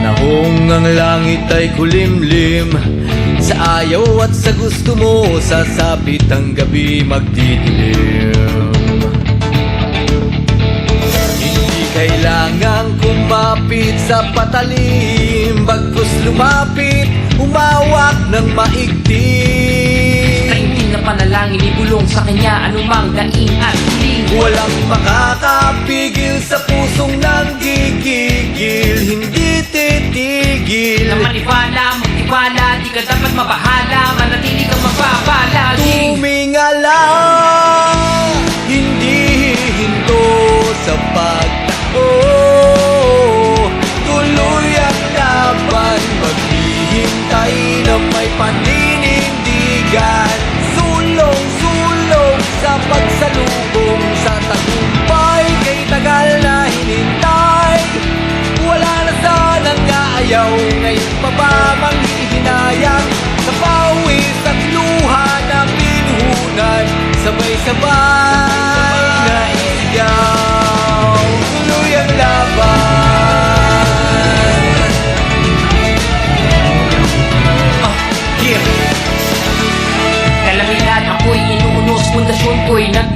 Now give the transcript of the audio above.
Panahong ang langit ay kulimlim. Sa ayaw at sa gusto mo Sasapit ang gabi magdidilim. Hindi kailangang kumapit sa patalim. Bagkus lumapit, umawak ng maigting Taimtim na panalangin ibulong sa kanya Anumang daing at Walang makakapigil sa pusong nanggigigil titigil Na maniwala, magtiwala Di ka dapat mabahala. Manatili tibay na ikaw. Tuluyang laban Oh, yeah Dalawilan ako'y inuunos, ko'y nag